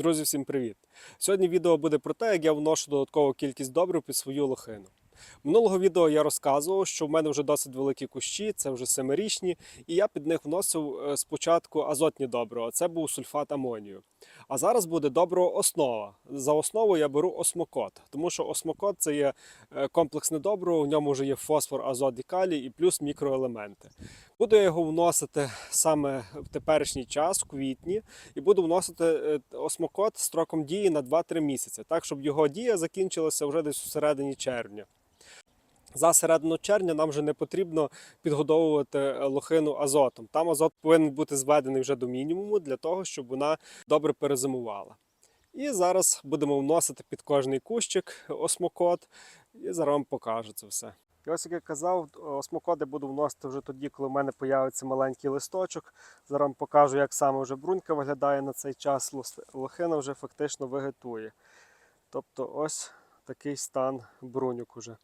Друзі, всім привіт! Сьогодні відео буде про те, як я вношу додаткову кількість добрив під свою лохину. Минулого відео я розказував, що в мене вже досить великі кущі, це вже семирічні, і я під них вносив е, спочатку азотні добрива, це був сульфат амонію. А зараз буде добрива основа. За основу я беру осмокот, тому що осмокот це є е, комплексне добриво, в ньому вже є фосфор, азот і калій і плюс мікроелементи. Буду я його вносити саме в теперішній час, в квітні, і буду вносити е, осмокот строком дії на 2-3 місяці, так щоб його дія закінчилася вже десь у середині червня. За середину червня нам вже не потрібно підгодовувати е, лохину азотом. Там азот повинен бути зведений вже до мінімуму для того, щоб вона добре перезимувала. І зараз будемо вносити під кожний кущик осмокот, і зараз вам покажу це все. І ось як я казав, осмокоди буду вносити вже тоді, коли в мене появиться маленький листочок. Зараз вам покажу, як саме вже брунька виглядає на цей час. Лохина вже фактично вегетує. Тобто ось такий стан бруньок уже.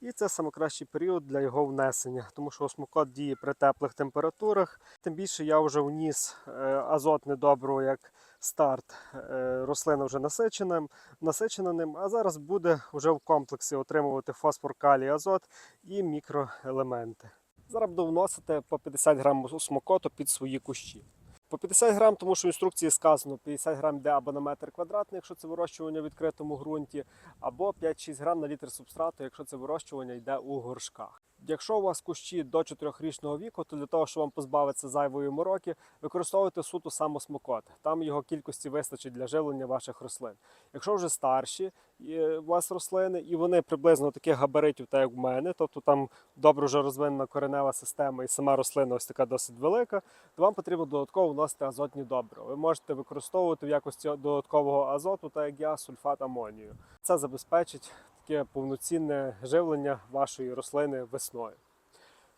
І це найкращий період для його внесення, тому що осмокот діє при теплих температурах. Тим більше я вже вніс е, азотне добриво як старт. Е, Рослина вже насичена, насичена ним, а зараз буде вже в комплексі отримувати фосфор, калій, азот і мікроелементи. Зараз буду вносити по 50 грам осмокоту під свої кущі. По 50 грам, тому що в інструкції сказано 50 грам йде або на метр квадратний, якщо це вирощування в відкритому ґрунті, або 5-6 грам на літр субстрату, якщо це вирощування йде у горшках. Якщо у вас кущі до 4-річного віку, то для того, щоб вам позбавитися зайвої мороки, використовуйте суто самосмокот. Там його кількості вистачить для живлення ваших рослин. Якщо вже старші е, у вас рослини, і вони приблизно таких габаритів, так як в мене, тобто там добре вже розвинена коренева система і сама рослина ось така досить велика, то вам потрібно додатково вносити азотні добрива. Ви можете використовувати в якості додаткового азоту, так як я, сульфат амонію. Це забезпечить таке повноцінне живлення вашої рослини весною.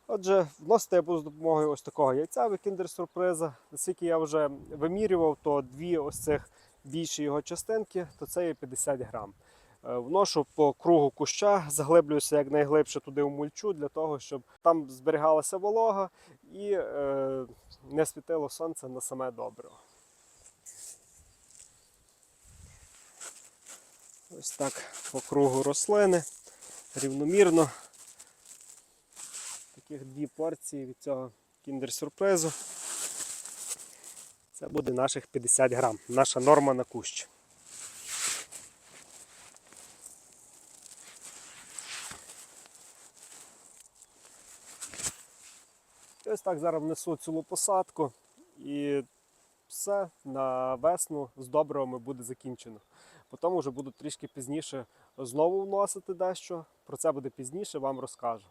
Отже, вносити я буду з допомогою ось такого яйця від кіндер-сюрприза. Наскільки я вже вимірював, то дві ось цих більші його частинки, то це є 50 грам. Е, Вношу по кругу куща, заглиблююся якнайглибше туди в мульчу, для того, щоб там зберігалася волога і е, не світило сонце на саме добриво. Ось так по кругу рослини, рівномірно. Таких дві порції від цього кіндер-сюрпризу. Це буде наших 50 грам, наша норма на кущ. Ось так зараз внесу цілу посадку і все на весну з добривами буде закінчено. Потім вже буду трішки пізніше знову вносити дещо. Про це буде пізніше, вам розкажу.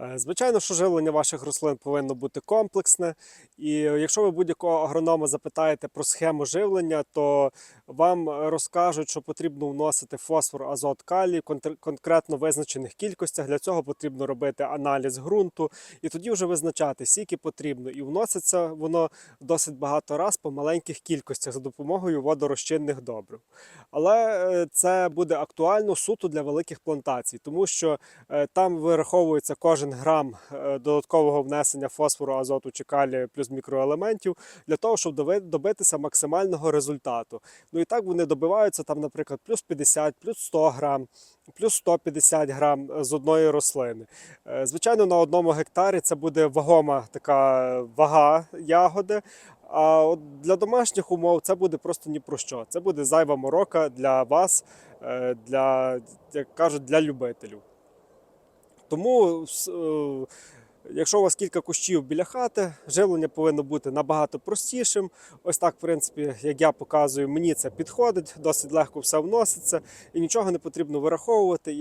Е, Звичайно, що живлення ваших рослин повинно бути комплексне. І якщо ви будь-якого агронома запитаєте про схему живлення, то вам розкажуть, що потрібно вносити фосфор, азот, калій конкретно визначених кількостях. Для цього потрібно робити аналіз ґрунту і тоді вже визначати, скільки потрібно. І вноситься воно досить багато раз по маленьких кількостях за допомогою водорозчинних добрив. Але е, це буде актуально суто для великих плантацій, тому що е, там вираховується кожен грам е, додаткового внесення фосфору, азоту чи калію плюс мікроелементів для того, щоб добитися максимального результату. Ну і так вони добиваються там, наприклад, плюс 50, плюс 100 грам, плюс 150 грам е, з одної рослини. Е, Звичайно, на одному гектарі це буде вагома така вага ягоди. А от для домашніх умов це буде просто ні про що. Це буде зайва морока для вас, для, як кажуть, для любителів. Тому, е, якщо у вас кілька кущів біля хати, живлення повинно бути набагато простішим. Ось так, в принципі, як я показую, мені це підходить, досить легко все вноситься, і нічого не потрібно вираховувати,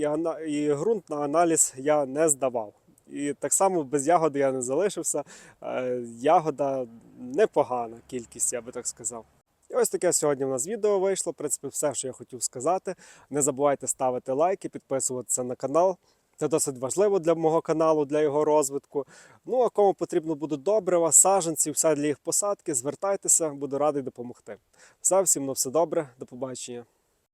і, ґрунт на аналіз я не здавав. І так само без ягоди я не залишився. Е, Ягода непогана кількість, я би так сказав. І ось таке сьогодні у нас відео вийшло. В принципі, все, що я хотів сказати. Не забувайте ставити лайки, підписуватися на канал. Це досить важливо для мого каналу, для його розвитку. Ну а кому потрібно буде добрива, саджанці, все для їх посадки, звертайтеся, буду радий допомогти. Все, всім на все добре, до побачення.